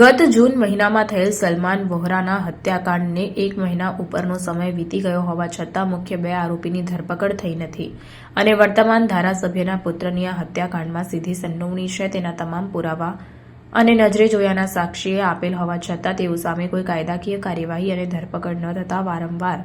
ગત જૂન મહિનામાં થયેલ સલમાન વોહરાના હત્યાકાંડને એક મહિના ઉપરનો સમય વીતી ગયો હોવા છતાં મુખ્ય બે આરોપીની ધરપકડ થઈ નથી. અને વર્તમાન ધારાસભ્યના પુત્રની આ હત્યાકાંડમાં સીધી સંડોવણી છે તેના તમામ પુરાવા અને નજરે જોયાના સાક્ષીએ આપેલ હોવા છતાં તેઓ સામે કોઈ કાયદાકીય કાર્યવાહી અને ધરપકડ ન થતાં વારંવાર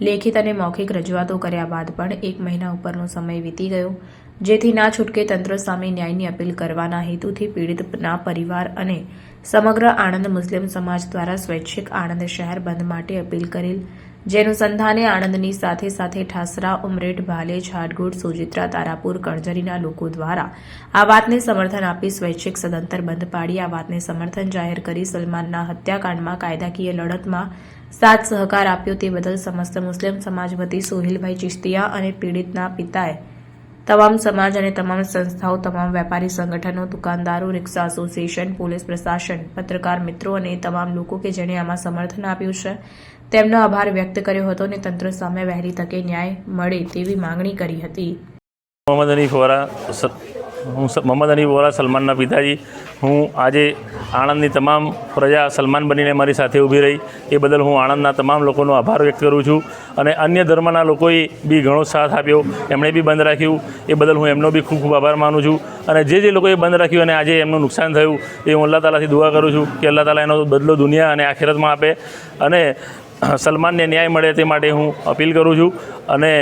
લેખિત અને મૌખિક રજૂઆતો કર્યા બાદ પણ એક મહિના ઉપરનો સમય વીતી ગયો. જેથી ના છૂટકે તંત્ર સામે ન્યાયની અપીલ કરવાના હેતુથી પીડિતના પરિવાર અને સમગ્ર આણંદ મુસ્લિમ સમાજ દ્વારા સ્વૈચ્છિક આણંદ શહેર બંધ માટે અપીલ કરેલ જેનું સંધાને આણંદની સાથે સાથે ઠાસરા, ઉમરેઠ ભાલેજ હાડગોડ સોજિત્રા, તારાપુર, કણજરીના લોકો દ્વારા આ વાતને સમર્થન આપી સ્વૈચ્છિક સદંતર બંધ પાડી, આ વાતને સમર્થન જાહેર કરી સલમાનના હત્યાકાંડમાં કાયદાકીય લડતમાં સાથ સહકાર આપ્યો તે બદલ સમસ્ત મુસ્લિમ સમાજ વતી સોહિલભાઈ ચિશ્તિયા અને પીડિતના પિતાએ તમામ સમાજ અને તમામ સંસ્થાઓ, તમામ વેપારી સંગઠનો, દુકાનદારો, રિક્ષા એસોસિએશન, પોલીસ પ્રશાસન, પત્રકાર મિત્રો અને તમામ લોકો કે જેણે આમાં સમર્થન આપ્યું છે, તેમનો આભાર વ્યક્ત કર્યો હતો અને તંત્ર સામે વહેલી તકે ન્યાય મળે તેવી માંગણી કરી હતી. મોહમ્મદ હનીફ વોરા સ- હું મોહમ્મદ અની વોરા, સલમાનના પિતાજી. હું આજે આણંદની તમામ પ્રજા સલમાન બનીને મારી સાથે ઊભી રહી. એ બદલ હું આણંદના તમામ લોકોનો આભાર વ્યક્ત કરું છું અને અન્ય ધર્મના લોકોએ બી ઘણો સાથ આપ્યો. એમણે બી બંધ રાખ્યું. એ બદલ હું એમનો બી ખૂબ ખૂબ આભાર માનું છું. અને જે જે લોકોએ બંધ રાખ્યું અને આજે એમનું નુકસાન થયું, એ હું અલ્લાહ તાલાથી દુઆ કરું છું કે અલ્લાહ તાલા એનો બદલો દુનિયા અને આખિરતમાં આપે. અને સલમાનને ન્યાય મળે તે માટે હું અપીલ કરું છું. અને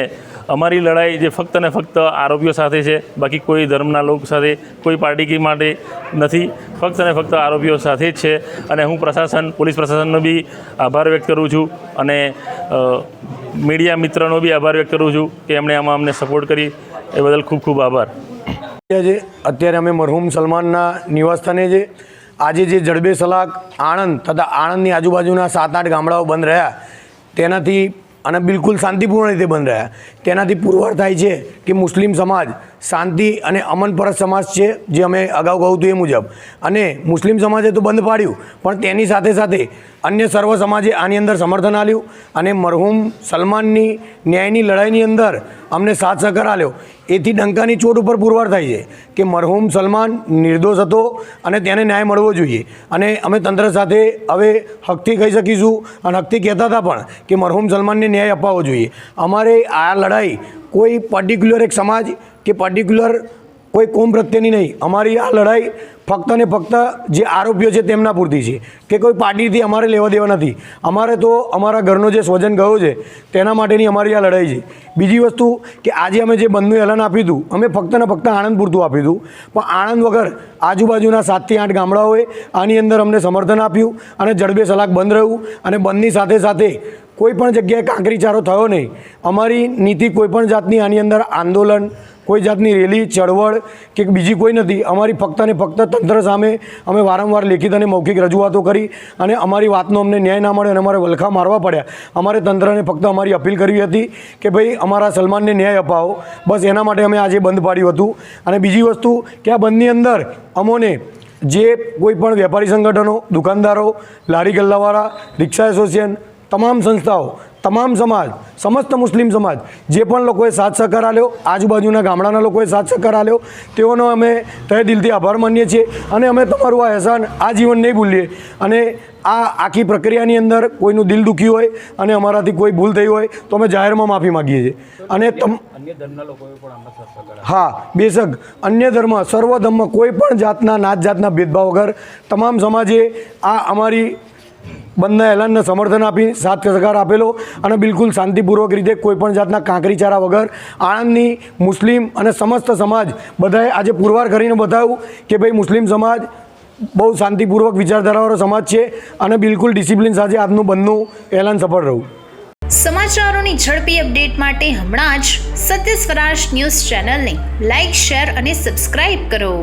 અમારી લડાઈ જે ફક્ત ને ફક્ત આરોપીઓ સાથે છે, બાકી કોઈ ધર્મના લોકો સાથે, કોઈ પાર્ટી માટે નથી. ફક્ત ને ફક્ત આરોપીઓ સાથે જ છે અને હું પ્રશાસન, પોલીસ પ્રશાસનનો બી આભાર વ્યક્ત કરું છું અને મીડિયા મિત્રનો બી આભાર વ્યક્ત કરું છું કે એમણે આમાં અમને સપોર્ટ કરી. એ બદલ ખૂબ ખૂબ આભાર. છે, અત્યારે અમે મરહુમ સલમાનના નિવાસસ્થાને જે આજે જે જડબે સલાક આણંદ તથા આણંદની આજુબાજુના સાત આઠ ગામડાઓ બંધ રહ્યા, તેનાથી અને બિલકુલ શાંતિપૂર્ણ રીતે બંધ રહ્યા. તેનાથી પુરવાર થાય છે કે મુસ્લિમ સમાજ શાંતિ અને અમનપરસ્ત સમાજ છે, જે અમે અગાઉ કહું હતું એ મુજબ. અને મુસ્લિમ સમાજે તો બંધ પાડ્યું, પણ તેની સાથે સાથે અન્ય સર્વ સમાજે આની અંદર સમર્થન આપ્યું અને મરહુમ સલમાનની ન્યાયની લડાઈની અંદર અમને સાથ સહકાર આપ્યો. એથી ડંકાની ચોટ ઉપર પુરવાર થાય છે કે મરહુમ સલમાન નિર્દોષ હતો અને તેને ન્યાય મળવો જોઈએ. અને અમે તંત્ર સાથે હવે હકથી કહી શકીશું અને હકથી કહેતા હતા પણ કે મરહુમ સલમાનને ન્યાય અપાવવો જોઈએ. અમારે આ લડાઈ કોઈ પર્ટિક્યુલર એક સમાજ કે પર્ટિક્યુલર કોઈ કોમ પ્રત્યેની નહીં. અમારી આ લડાઈ ફક્ત ને ફક્ત જે આરોપીઓ છે તેમના પૂરતી છે. કે કોઈ પાર્ટીથી અમારે લેવા દેવા નથી. અમારે તો અમારા ઘરનો જે સ્વજન ગયો છે, તેના માટેની અમારી આ લડાઈ છે. બીજી વસ્તુ કે આજે અમે જે બંધનું એલાન આપ્યું હતું, અમે ફક્ત ને ફક્ત આણંદ પૂરતું આપ્યું હતું. પણ આણંદ વગર આજુબાજુના સાતથી આઠ ગામડાઓએ આની અંદર અમને સમર્થન આપ્યું અને જડબે સલાક બંધ રહ્યું અને બંધની સાથે સાથે કોઈ પણ જગ્યાએ કાંકરીચારો થયો નહીં. અમારી નીતિ કોઈ પણ જાતની આની અંદર આંદોલન, કોઈ જાતની રેલી, ચળવળ કે બીજી કોઈ નથી. અમારી ફક્ત ને ફક્ત તંત્ર સામે અમે વારંવાર લેખિત અને મૌખિક રજૂઆતો કરી અને અમારી વાતનો અમને ન્યાય ના મળ્યો અને અમારે વલખા મારવા પડ્યા. અમારે તંત્રને ફક્ત અમારી અપીલ કરવી હતી કે ભાઈ અમારા સલમાનને ન્યાય અપાવો. બસ એના માટે અમે આજે બંધ પાડ્યું હતું. અને બીજી વસ્તુ કે આ બંધની અંદર અમોને જે કોઈ પણ વેપારી સંગઠનો, દુકાનદારો, લારી ગલ્લાવાળા, રિક્ષા એસોસિએશન તમામ સંસ્થાઓ તમામ સમાજ સમસ્ત મુસ્લિમ સમાજ જે પણ લોકોએ સાથ સહકાર આપ્યો આજુબાજુના ગામડાના લોકોએ સાથ સહકાર આપ્યો તેઓનો અમે તહે દિલથી આભાર માનીએ છીએ અને અમે તમારું આ અહેસાન આ જીવન નહીં ભૂલીએ. અને આ આખી પ્રક્રિયાની અંદર કોઈનું દિલ દુખ્યું હોય અને અમારાથી કોઈ ભૂલ થઈ હોય તો અમે જાહેરમાં માફી માગીએ છીએ. અને તમ હા બેશક અન્ય ધર્મ સર્વ ધર્મ કોઈ પણ જાતના નાત જાતના ભેદભાવ વગર તમામ સમાજે આ અમારી બંધના એલાનને સમર્થન આપી સાથ સહકાર આપેલો અને બિલકુલ શાંતિપૂર્વક રીતે કોઈપણ જાતના કાંકરીચારા વગર આણંદની મુસ્લિમ અને સમસ્ત સમાજ બધાએ આજે પુરવાર કરીને બતાવ્યું કે ભાઈ મુસ્લિમ સમાજ બહુ શાંતિપૂર્વક વિચારધારાવાળો સમાજ છે અને બિલકુલ ડિસિપ્લિન સાથે આજનું બંધનું એલાન સફળ રહ્યું. સમાચારોની ઝડપી અપડેટ માટે હમણાં જ સત્ય સ્વરાજ ન્યૂઝ ચેનલને લાઇક શેર અને સબસ્ક્રાઇબ કરો.